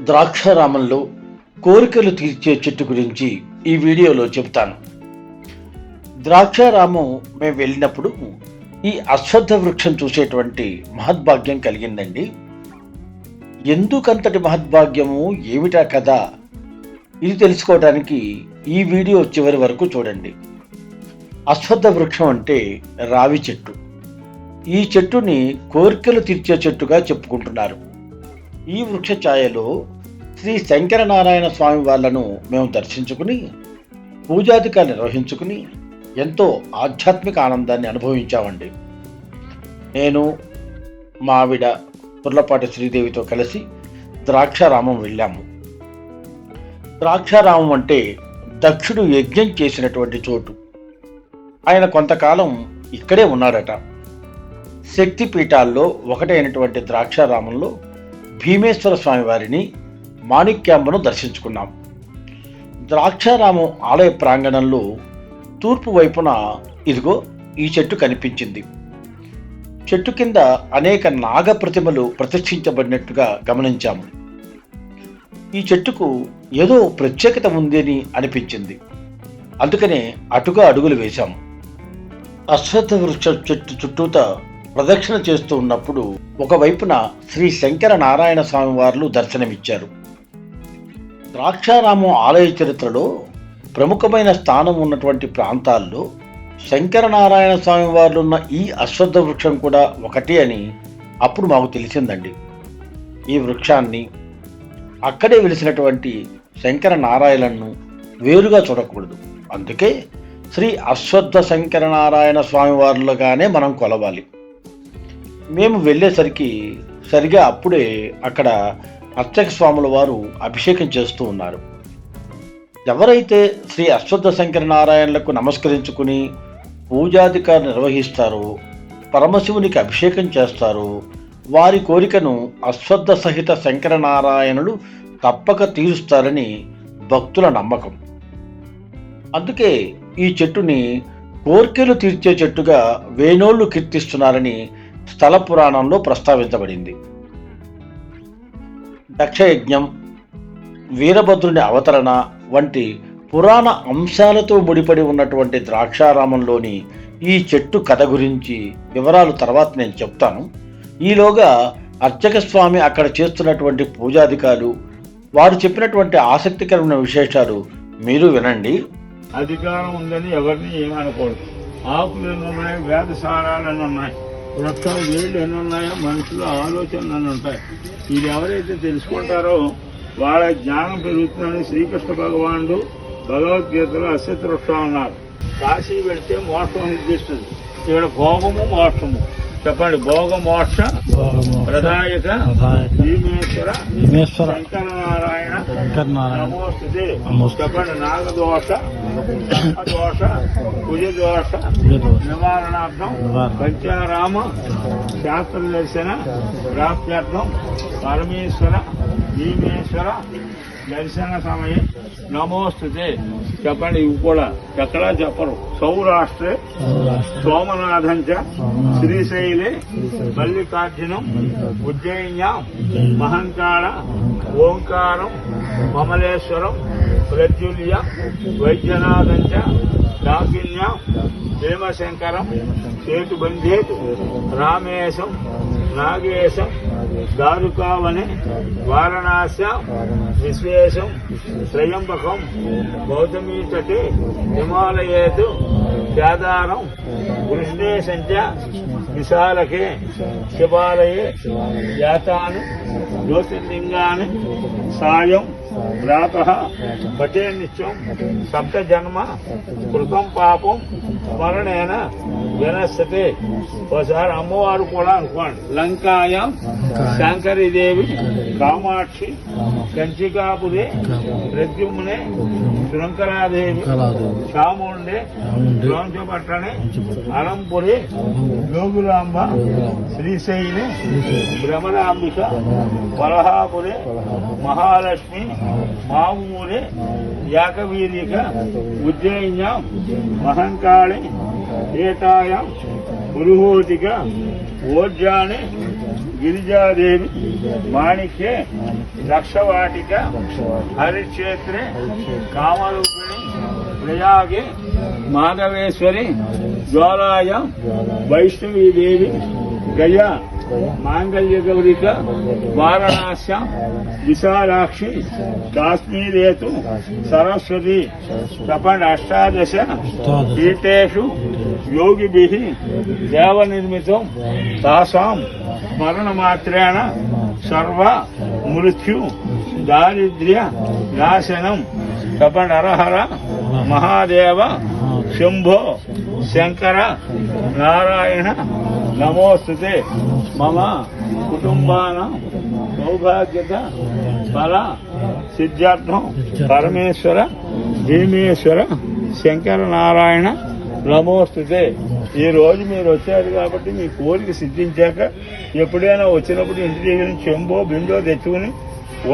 ద్రాక్షారామంలో కోరికలు తీర్చే చెట్టు గురించి ఈ వీడియోలో చెబుతాను. ద్రాక్షారామం మేము వెళ్ళినప్పుడు ఈ అశ్వత్థ వృక్షం చూసేటువంటి మహద్భాగ్యం కలిగిందండి. ఎందుకంతటి మహద్భాగ్యము ఏమిటా కదా ఇది తెలుసుకోవడానికి ఈ వీడియో చివరి వరకు చూడండి. అశ్వత్థ వృక్షం అంటే రావి చెట్టు. ఈ చెట్టుని కోరికలు తీర్చే చెట్టుగా చెప్పుకుంటున్నారు. ఈ వృక్ష ఛాయలో శ్రీ శంకరనారాయణ స్వామి వాళ్ళను మేము దర్శించుకుని పూజాధికారు నిర్వహించుకుని ఎంతో ఆధ్యాత్మిక ఆనందాన్ని అనుభవించామండి. నేను మా ఆవిడ పుర్లపాటి శ్రీదేవితో కలిసి ద్రాక్షారామం వెళ్ళాము. ద్రాక్షారామం అంటే దక్షుడు యజ్ఞం చేసినటువంటి చోటు. ఆయన కొంతకాలం ఇక్కడే ఉన్నాడట. శక్తి పీఠాల్లో ఒకటైనటువంటి ద్రాక్షారామంలో భీమేశ్వర స్వామి వారిని మాణిక్యాంబను దర్శించుకున్నాం. ద్రాక్షారామం ఆలయ ప్రాంగణంలో తూర్పు వైపున ఇదిగో ఈ చెట్టు కనిపించింది. చెట్టు కింద అనేక నాగ ప్రతిమలు ప్రతిష్ఠించబడినట్టుగా గమనించాము. ఈ చెట్టుకు ఏదో ప్రత్యేకత ఉందని అనిపించింది. అందుకనే అటుగా అడుగులు వేశాము. అశ్వత్థ వృక్ష చెట్టు చుట్టూత ప్రదక్షిణ చేస్తూ ఉన్నప్పుడు ఒకవైపున శ్రీ శంకర నారాయణ స్వామి వార్లు దర్శనమిచ్చారు. ద్రాక్షారామం ఆలయ చరిత్రలో ప్రముఖమైన స్థానం ఉన్నటువంటి ప్రాంతాల్లో శంకరనారాయణ స్వామి వార్లు ఉన్న ఈ అశ్వద్ధ వృక్షం కూడా ఒకటి అని అప్పుడు మాకు తెలిసిందండి. ఈ వృక్షాన్ని అక్కడే వెలిసినటువంటి శంకర నారాయణను వేరుగా చూడకూడదు. అందుకే శ్రీ అశ్వద్ధ శంకర నారాయణ స్వామివారులుగానే మనం కొలవాలి. మేము వెళ్ళేసరికి సరిగా అప్పుడే అక్కడ అర్చక స్వాముల వారు అభిషేకం చేస్తూ ఉన్నారు. ఎవరైతే శ్రీ అశ్వత్థ శంకర నారాయణలకు నమస్కరించుకుని పూజాధికారు నిర్వహిస్తారో పరమశివునికి అభిషేకం చేస్తారో వారి కోరికను అశ్వత్థ సహిత శంకర నారాయణులు తప్పక తీరుస్తారని భక్తుల నమ్మకం. అందుకే ఈ చెట్టుని కోర్కెలు తీర్చే చెట్టుగా వేణోళ్ళు కీర్తిస్తున్నారని స్థల పురాణంలో ప్రస్తావించబడింది. దక్షయజ్ఞం వీరభద్రుని అవతరణ వంటి పురాణ అంశాలతో ముడిపడి ఉన్నటువంటి ద్రాక్షారామంలోని ఈ చెట్టు కథ గురించి వివరాలు తర్వాత నేను చెప్తాను. ఈలోగా అర్చక స్వామి అక్కడ చేస్తున్నటువంటి పూజాధికారులు వారు చెప్పినటువంటి ఆసక్తికరమైన విశేషాలు మీరు వినండి. అధికారం ఉందని ఎవరిని ఏమనకూడదు. ఆకులు ఉన్నాయి వేదసారాలు ఉన్నాయి. వృక్షాలు వేళ్ళు ఎన్ని ఉన్నాయో మనుషులు ఆలోచనలు ఎన్ని ఉంటాయి. ఇది ఎవరైతే తెలుసుకుంటారో వాళ్ళ జ్ఞానం పెరుగుతుందని శ్రీకృష్ణ భగవానుడు భగవద్గీతలో వృక్షం అన్నారు. కాశీ వెళితే మోక్షం నిర్దిస్తుంది ఇక్కడ భోగము మోక్షము. చెప్పండి భోగ మోక్ష ప్రదాయక భీమేశ్వర భీమేశ్వర. శంకరనారాయణ నమోస్తుతే. చెప్పండి నాగదోష దోష కుజ దోష కుజదోష. నివారణార్థం నివారణ. పంచారామ శాస్త్ర దర్శన ప్రాప్త్యర్థం పరమేశ్వర భీమేశ్వర దర్శన సమయం నమోస్తుతే చెప్పండి ఇవి కూడా ఎక్కడా చెప్పరు సౌరాష్ట్రే సౌరాష్ట్ర సోమనాథం చ శ్రీశైలే మల్లికార్జునం ఉజ్జయిన్యాం మహంకాళ ఓంకారం కమలేశ్వరం ప్రజ్వల్య వైద్యనాథంచ చ భీమశంకరం సేతుబంధేతు రామేశం నాగేశం దారుకావనే వారణాస విశ్వేశం త్రయంబకం గౌతమీతటే హిమాలయేతు కేదారం కృష్ణేశం విశాలకే శివాలయే జాతాను జ్యోతిర్లింగాన్ని సాయం ప్రాత పటే నిత్యం సప్త జన్మ కృతం పాపం స్మరణేన వినశ్యతే. ఒకసారి అమ్మవారు కూడా అనుకోండి. లంకాయం శంకరీదేవి కామాక్షి కంచికాపురే ప్రద్యుమ్నే శృంకరాదేవి చాముండే ద్రోంచపట్టణే అలంపురి యోగులాంబ శ్రీశైలి భ్రమరాంబిక వలహాపురే. మహాలక్ష్మి మామూరే యాకవీరిక ఉజ్జయిన్యాం మహంకాళి ఏటాయాం పురుహోతిక ఓర్జాని గిరిజాదేవి మాణిక్యే లక్షవాటిక హరిక్షేత్రే కామరూపిణి ప్రయాగే మాధవేశ్వరి జ్వాలాయ వైష్ణవీదేవి గయా గయ మాంగళ్య గౌరిక వారణాస్యాం విశాలాక్షి కాశ్మీరేతు సరస్వతి తపన్ అష్టాదశ పీఠేషు యోగిభిః దేవనిర్మితం తాసాం స్మరణమాత్రేణ సర్వ మృత్యు దారిద్ర్య నాశనం కపడరహర మహాదేవ శంభో శంకర నారాయణ నమోస్తుతే మమ కుటుంబాన సౌభాగ్యత ఫల సిద్ధార్థం పరమేశ్వర భీమేశ్వర శంకర నారాయణ నమోస్తుతే. ఈ రోజు మీరు వచ్చారు కాబట్టి మీ కోరిక సిద్ధించాక ఎప్పుడైనా వచ్చినప్పుడు ఇంటి దగ్గర నుంచి చెంబో బిందో తెచ్చుకుని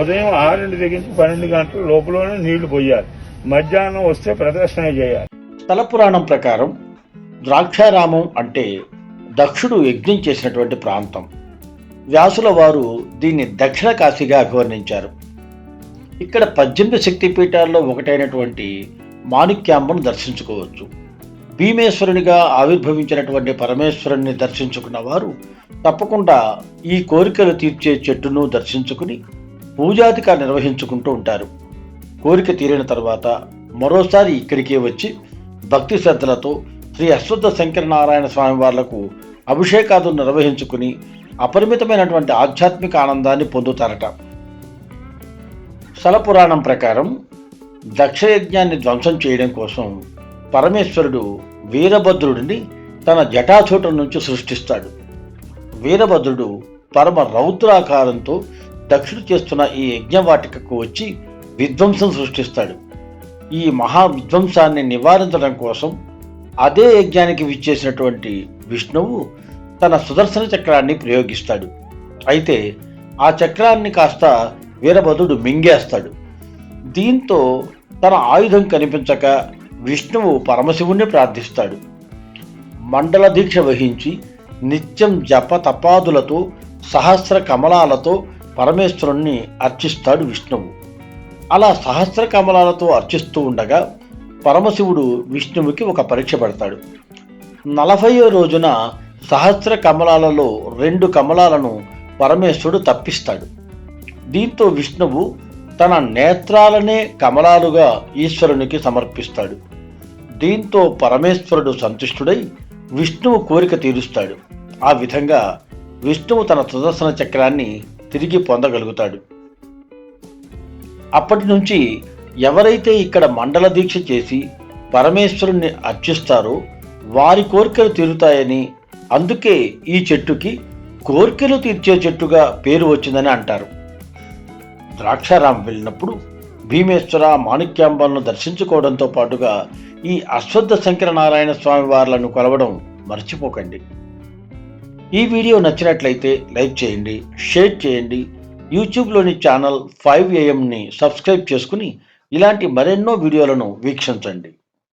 ఉదయం ఆరింటి దగ్గర నుంచి పన్నెండు గంటల లోపలనే నీళ్ళు పోయాలి. మధ్యాహ్నం వస్తే ప్రదర్శన చేయాలి. స్థల పురాణం ప్రకారం ద్రాక్షారామం అంటే దక్షుడు యజ్ఞం చేసినటువంటి ప్రాంతం. వ్యాసుల వారు దీన్ని దక్షిణ కాశీగా అభివర్ణించారు. ఇక్కడ పద్దెనిమిది శక్తిపీఠాల్లో ఒకటైనటువంటి మాణిక్యాంబను దర్శించుకోవచ్చు. భీమేశ్వరునిగా ఆవిర్భవించినటువంటి పరమేశ్వరుని దర్శించుకున్న వారు తప్పకుండా ఈ కోరికలు తీర్చే చెట్టును దర్శించుకుని పూజాధిక నిర్వహించుకుంటూ ఉంటారు. కోరిక తీరిన తర్వాత మరోసారి ఇక్కడికే వచ్చి భక్తి శ్రద్ధలతో శ్రీ అశ్వత్థ శంకరనారాయణ స్వామి వార్లకు అభిషేకాదులు నిర్వహించుకుని అపరిమితమైనటువంటి ఆధ్యాత్మిక ఆనందాన్ని పొందుతారట. స్థల పురాణం ప్రకారం దక్షయజ్ఞాన్ని ధ్వంసం చేయడం కోసం పరమేశ్వరుడు వీరభద్రుడిని తన జటాచూటం నుంచి సృష్టిస్తాడు. వీరభద్రుడు పరమ రౌద్రాకారంతో దక్షుడు చేస్తున్న ఈ యజ్ఞవాటికకు వచ్చి విధ్వంసం సృష్టిస్తాడు. ఈ మహా విధ్వంసాన్ని నివారించడం కోసం అదే యజ్ఞానికి విచ్చేసినటువంటి విష్ణువు తన సుదర్శన చక్రాన్ని ప్రయోగిస్తాడు. అయితే ఆ చక్రాన్ని కాస్త వీరభద్రుడు మింగేస్తాడు. దీంతో తన ఆయుధం కనిపించక విష్ణువు పరమశివుణ్ణి ప్రార్థిస్తాడు. మండల దీక్ష వహించి నిత్యం జప తపాదులతో సహస్ర కమలాలతో పరమేశ్వరుణ్ణి అర్చిస్తాడు విష్ణువు. అలా సహస్ర కమలాలతో అర్చిస్తూ ఉండగా పరమశివుడు విష్ణువుకి ఒక పరీక్ష పెడతాడు. నలభయో రోజున సహస్ర కమలాలలో రెండు కమలాలను పరమేశ్వరుడు తప్పిస్తాడు. దీంతో విష్ణువు తన నేత్రాలనే కమలాలుగా ఈశ్వరునికి సమర్పిస్తాడు. దీంతో పరమేశ్వరుడు సంతుష్టుడై విష్ణువు కోరిక తీరుస్తాడు. ఆ విధంగా విష్ణువు తన సుదర్శన చక్రాన్ని తిరిగి పొందగలుగుతాడు. అప్పటి నుంచి ఎవరైతే ఇక్కడ మండల దీక్ష చేసి పరమేశ్వరుణ్ణి అర్చిస్తారో వారి కోరికలు తీరుతాయని అందుకే ఈ చెట్టుకి కోరికలు తీర్చే చెట్టుగా పేరు వచ్చిందని అంటారు. ద్రాక్షారాం వెళ్ళినప్పుడు భీమేశ్వర మాణిక్యాంబాలను దర్శించుకోవడంతో పాటుగా ఈ అశ్వత్థ శంకర నారాయణ స్వామి వార్లను కొలవడం మర్చిపోకండి. ఈ వీడియో నచ్చినట్లయితే లైక్ చేయండి షేర్ చేయండి యూట్యూబ్లోని ఛానల్ ఫైవ్ ఏఎంని సబ్స్క్రైబ్ చేసుకుని ఇలాంటి మరెన్నో వీడియోలను వీక్షించండి.